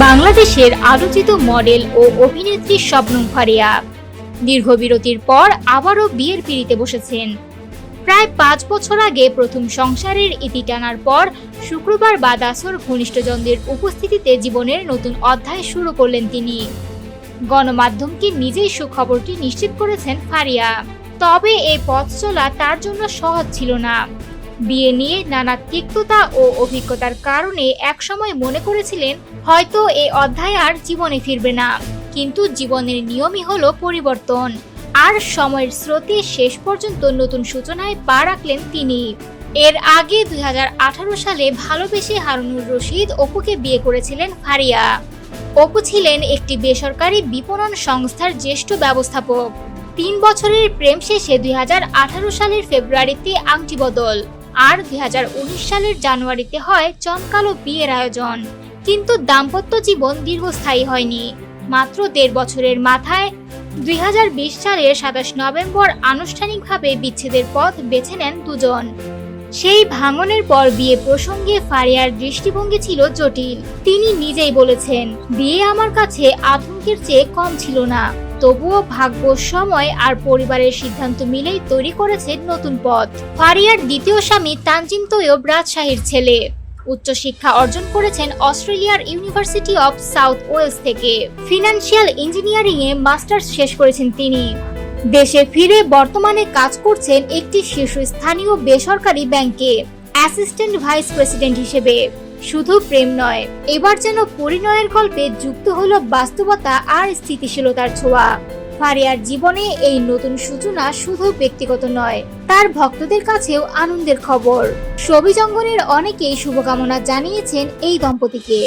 বাংলাদেশের আলোচিত মডেল ও অভিনেত্রী শবনম ফারিয়া। দীর্ঘ বিরতির পর আবারও বিয়ের পিড়িতে বসেছেন। প্রায় পাঁচ বছর আগে প্রথম সংসারের ইতি টানার পর শুক্রবার বাদ আসর ঘনিষ্ঠজনদের উপস্থিতিতে জীবনের নতুন অধ্যায় শুরু করলেন তিনি। গণমাধ্যমকে নিজেই সুখবরটি নিশ্চিত করেছেন ফারিয়া। তবে এই পথ চলা তার জন্য সহজ ছিল না। বিয়ে নিয়ে নানা তিক্ততা ও অভিজ্ঞতার কারণে একসময় মনে করেছিলেন হয়তো এই অধ্যায় আর জীবনে ফিরবে না, কিন্তু জীবনের নিয়মই হলো পরিবর্তন। আর সময়ের স্রোতে শেষ পর্যন্ত নতুন সূচনায় পা রাখলেন তিনি। এর আগে দু হাজার আঠারো সালে ভালোবেসে হারুনুর রশিদ অপুকে বিয়ে করেছিলেন ফারিয়া। অপু ছিলেন একটি বেসরকারি বিপণন সংস্থার জ্যেষ্ঠ ব্যবস্থাপক। তিন বছরের প্রেম শেষে দুই হাজার আঠারো সালের ফেব্রুয়ারিতে আংটি বদল আর দুই হাজার উনিশ সালের জানুয়ারিতে হয় চমকালো বিয়ের আয়োজন। কিন্তু দাম্পত্য জীবন দীর্ঘস্থায়ী হয়নি। মাত্র দেড় বছরের মাথায় দুই হাজার বিশ সালের সাতাশ নভেম্বর আনুষ্ঠানিকভাবে বিচ্ছেদের পথ বেছে নেন দুজন। সেই ভাঙনের পর বিয়ে প্রসঙ্গে ফারিয়ার দৃষ্টিভঙ্গি ছিল জটিল। তিনি নিজেই বলেছেন, বিয়ে আমার কাছে আতঙ্কের চেয়ে কম ছিল না। তবুও ভাগ্য সময় আর পরিবারের সিদ্ধান্ত মিলেই তৈরি করেছে নতুন পথ। ফারিয়ার দ্বিতীয় স্বামী তানজিম তৈয়ব রাজশাহীর ছেলে। উচ্চশিক্ষা অর্জন করেছেন অস্ট্রেলিয়ার ইউনিভার্সিটি অফ সাউথ ওয়েলস থেকে। ফিনান্সিয়াল ইঞ্জিনিয়ারিং এ মাস্টার্স শেষ করেছেন তিনি। দেশে ফিরে বর্তমানে কাজ করছেন একটি শীর্ষস্থানীয় বেসরকারি ব্যাংকে, অ্যাসিস্ট্যান্ট ভাইস প্রেসিডেন্ট হিসেবে। শুধু প্রেম নয়, এবার যেন পরিণয়ের গল্পে যুক্ত হলো বাস্তবতা আর স্থিতিশীলতার ছোঁয়া। ফারিয়ার জীবনে এই নতুন সূচনা শুধু ব্যক্তিগত নয়, তার ভক্তদের কাছেও আনন্দের খবর। ছবি জঙ্গলের অনেকেই শুভকামনা জানিয়েছেন এই দম্পতিকে।